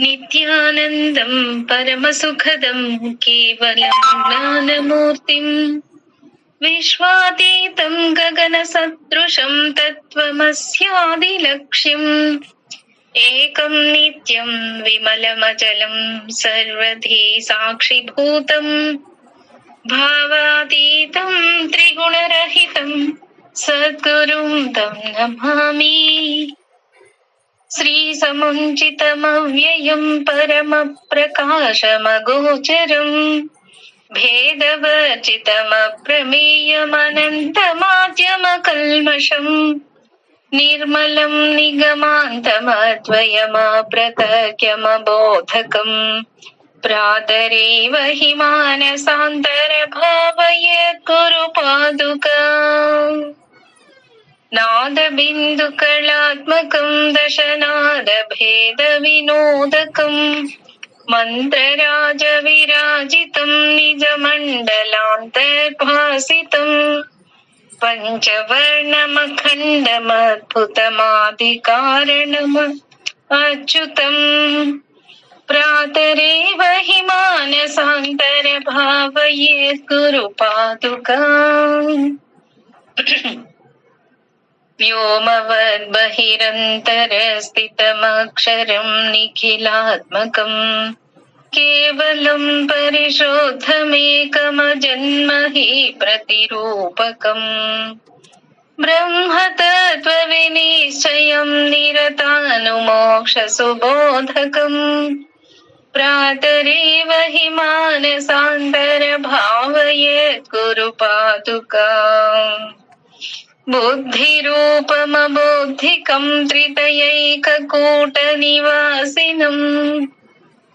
नित्यानन्दं परमसुखदं केवलं ज्ञानमूर्तिम् विश्वातीतं गगनसदृशं तत्त्वमस्यादिलक्ष्यम् एकं नित्यं विमलमचलं सर्वधी साक्षिभूतम् भावातीतं त्रिगुणरहितं सद्गुरुं तं नमामि। श्रीसमुञ्चितमव्ययं परमप्रकाशमगोचरम् भेदवर्जितमप्रमेयमनन्तमाद्यमकल्मषम् निर्मलं निगमान्तमद्वयमप्रतक्यमबोधकम् प्रातरेव हि मानसान्तरभावयद्गुरुपादुका नादबिन्दुकलात्मकं दशनादभेदविनोदकम् मन्त्रराजविराजितं निजमण्डलान्तर्भासितम् पञ्चवर्णमखण्डमद्भुतमादिकारणम् अच्युतम् प्रातरेव हि मानसान्तरभावयेत् गुरुपादुका व्योमवद्बहिरन्तरस्थितमक्षरं निखिलात्मकम्। केवलं परिशोद्धमेकमजन्म हि प्रतिरूपकम्। ब्रह्मतत्त्वविनिश्चयं निरतानुमोक्षसुबोधकम्। प्रातरेव हि मानसान्तरभावयत् गुरुपादुका। बुद्धिरूपमबोधिकं त्रितयैककूटनिवासिनम्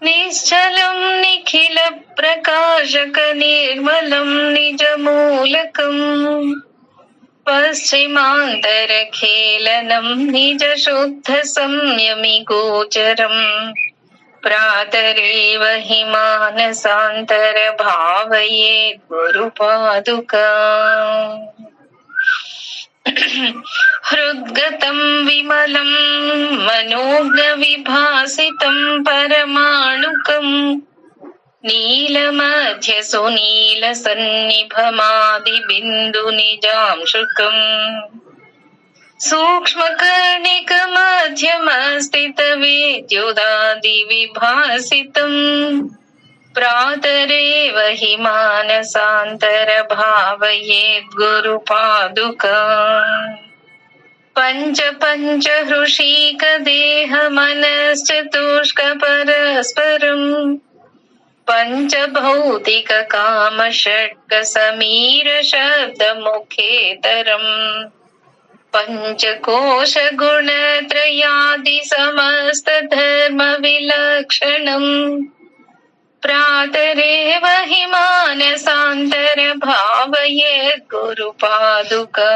निश्चलं निखिलप्रकाशकनिर्मलं निजमूलकम् पश्चिमान्तरखेलनं निजशुद्धसंयमि गोचरम् प्रातरेव हि मानसान्तरभावयेत् गुरुपादुका हृद्गतं विमलं मनोज्ञविभासितं परमाणुकम्। नीलमध्यसुनीलसन्निभमादिबिन्दुनिजांशुकम्। सूक्ष्मकर्णिकमध्यमस्थितवेद्युदादिविभासितम् प्रातरेव हि मानसान्तरभावयेत् गुरुपादुका। पञ्च पञ्च हृषीकदेहमनश्चतुष्कपरस्परम् पञ्चभौतिककामषट्कसमीरशब्दमुखेतरम् पञ्चकोशगुणत्रयादिसमस्तधर्मविलक्षणम् प्रातरेव गुरुपादुका।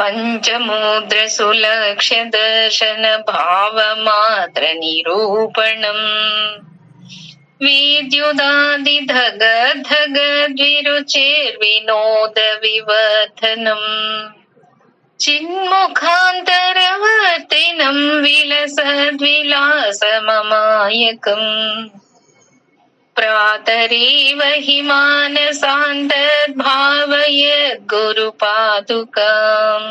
पञ्चमुद्रसुलक्ष्य दर्शन भावमात्रनिरूपणम् विद्युदादिधग धग द्विरुचेर्विनोद विवर्धनम् चिन्मुखान्तरवर्तिनं विलसद्विलासममायकम् प्रातरेव हि मानसान्तर्भावयत् गुरुपादुकाम्।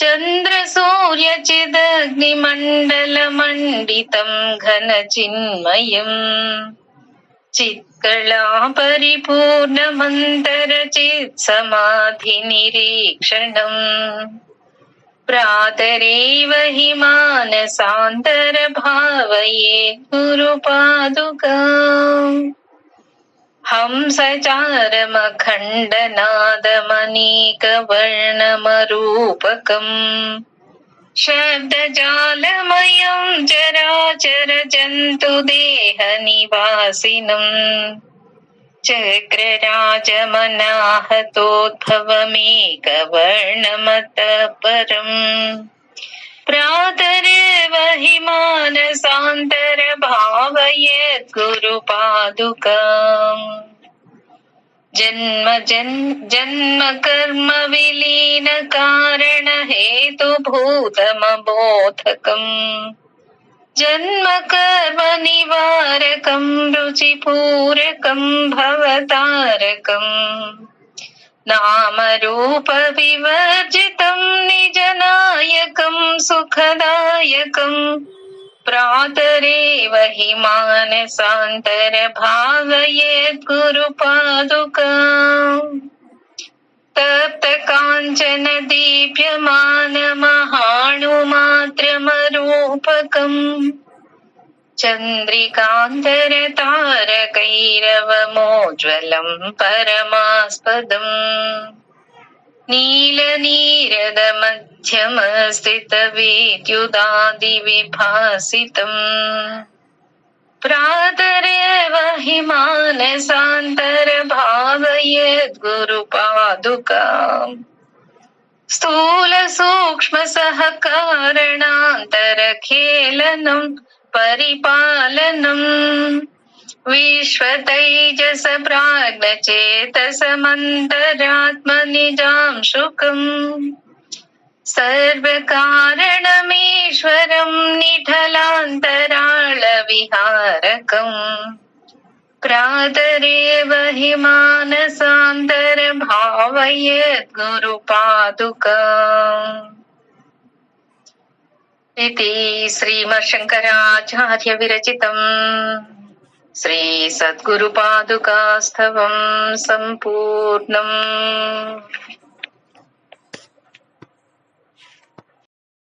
पञ्चवर्णरुचिर्विचित्रविशुद्धतत्त्वविचारणम् चन्द्रसूर्यचिदग्निमण्डलमण्डितं घनचिन्मयम् चित्कला परिपूर्णमन्तरचित्समाधिनिरीक्षणम् प्रातरेव हि मानसान्तरभावये गुरुपादुका हंसचारमखण्डनादमनीकवर्णमरूपकम् शब्दजालमयं चराचर जन्तुदेहनिवासिनम् चक्रराजमनाहतोद्भवमेकवर्णमतः परम् गुरुपादुकाम्। जन्म, जन्, जन्म कर्म विलीन कारण हेतुभूतमबोधकम् जन्म कर्म निवारकं रुचिपूरकं भवतारकम्। नामरूपविवर्जितं निजनायकं सुखदायकम् प्रातरेव हि मानसान्तरभावयेत् गुरुपादुका। तप्त काञ्चन दीप्यमानमहाणुमात्रमरूपकम् चन्द्रिकान्तरतारकैरवमोज्ज्वलम् परमास्पदम्। नीलनीरदमध्यमस्थितविद्युदादिविभासितम् प्रातरेव हि मानसान्तरभावयद्गुरुपादुका स्थूलसूक्ष्मसहकारणान्तरखेलनम् परिपालनम्। विश्वतैजस प्राज्ञचेतसमन्तरात्मनिजांशुकम् सर्वकारणमीश्वरम् निठलान्तराळविहारकम् प्रातरेव हि मानसान्तरभावयद्गुरुपादुका। इति श्रीमशङ्कराचार्यविरचितम् శ్రీ సద్గురు పాదుకాస్తవం సంపూర్ణం